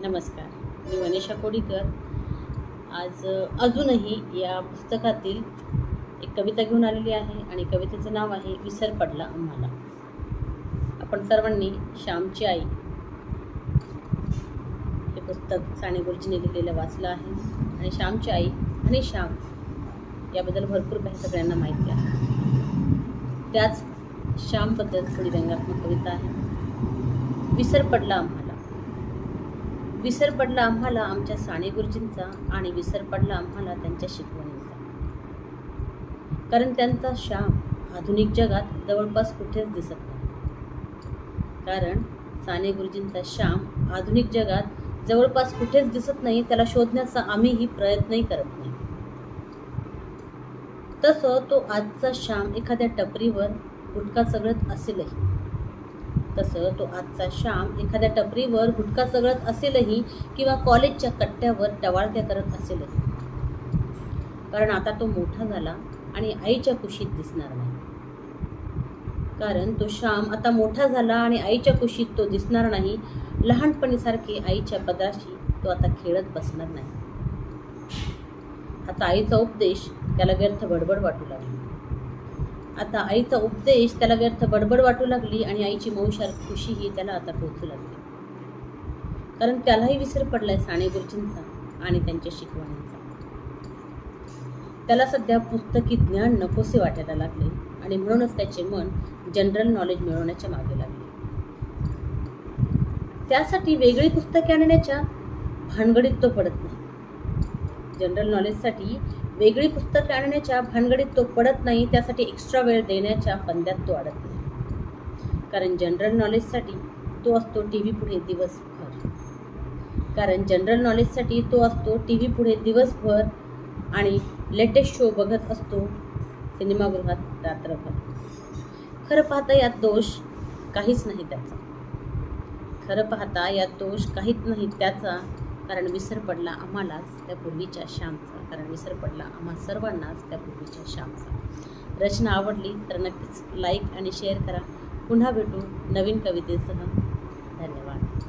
नमस्कार. मी मनीषा कोडीकर. आज अजूनही या पुस्तकातील एक कविता घेऊन आलेली आहे आणि कवितेचं नाव आहे विसर पडला आम्हाला. आपण सर्वांनी श्यामची आई हे पुस्तक साने गुरुजीने लिहिलेलं वाचलं आहे. आणि श्यामची आई आणि श्याम याबद्दल भरपूर काही सगळ्यांना माहिती आहे. त्याच श्यामबद्दल थोडी व्यंगात्मक कविता आहे. विसर पडला आम्हाला विसर पडला आम्हाला आमच्या साने गुरुजींचा आणि विसर पडला आम्हाला त्यांच्या शिकवणींचा. कारण त्यांचा श्याम आधुनिक जगात जवळपास कुठेच दिसत नाही. कारण साने गुरुजींचा श्याम आधुनिक जगात जवळपास कुठेच दिसत नाही त्याला शोधण्याचा आम्हीही प्रयत्नही करत नाही. तसं तो आजचा श्याम एखाद्या टपरीवर गुटखा चगळत असेलही. तसं तो आजचा श्याम एखाद्या टपरीवर गुटखा चगळत असेलही किंवा कॉलेजच्या कट्ट्यावर टवाळक्या करत असेलही. कारण आता तो मोठा झाला आणि आईच्या कुशीत दिसणार नाही. कारण तो श्याम आता मोठा झाला आणि आईच्या कुशीत तो दिसणार नाही. लहानपणीसारखे आईच्या पदराशी तो आता खेळत बसणार नाही. आता आईचा उपदेश त्याला व्यर्थ बडबड वाटू लागला. आता आईचा उपदेश त्याला व्यर्थ बडबड वाटू लागली आणि आईची मौशार खुशीही त्याला आता पोचू लागली. कारण त्यालाही विसर पडलाय साने गुरुजींचा आणि त्यांच्या शिकवण्यांचा त्याला सध्या पुस्तकी ज्ञान नकोसे वाटायला लागले आणि म्हणूनच त्याचे मन जनरल नॉलेज मिळवण्याच्या मागे लागले. त्यासाठी वेगळी पुस्तके आणण्याच्या भानगडीत तो पडत नाही. जनरल नॉलेजसाठी वेगळी पुस्तके आणण्याच्या भानगडीत तो पडत नाही त्यासाठी एक्स्ट्रा वेळ देण्याच्या फंद्यात तो अडत नाही कारण जनरल नॉलेजसाठी तो असतो टी व्ही पुढे दिवसभर. कारण जनरल नॉलेजसाठी तो असतो टी व्ही पुढे दिवसभर आणि लेटेस्ट शो बघत असतो सिनेमागृहात रात्रभर. खरं पाहता यात दोष काहीच नाही त्याचा. खरं पाहता यात दोष काहीच नाही त्याचा. कारण विसर पडला आम्हालाच त्या पूर्वीच्या श्यामचा. कारण विसर पडला आम्हा सर्वांनाच त्या पूर्वीच्या श्यामचा. रचना आवडली तर नक्कीच लाईक आणि शेअर करा. पुन्हा भेटू नवीन कवितेसह. धन्यवाद.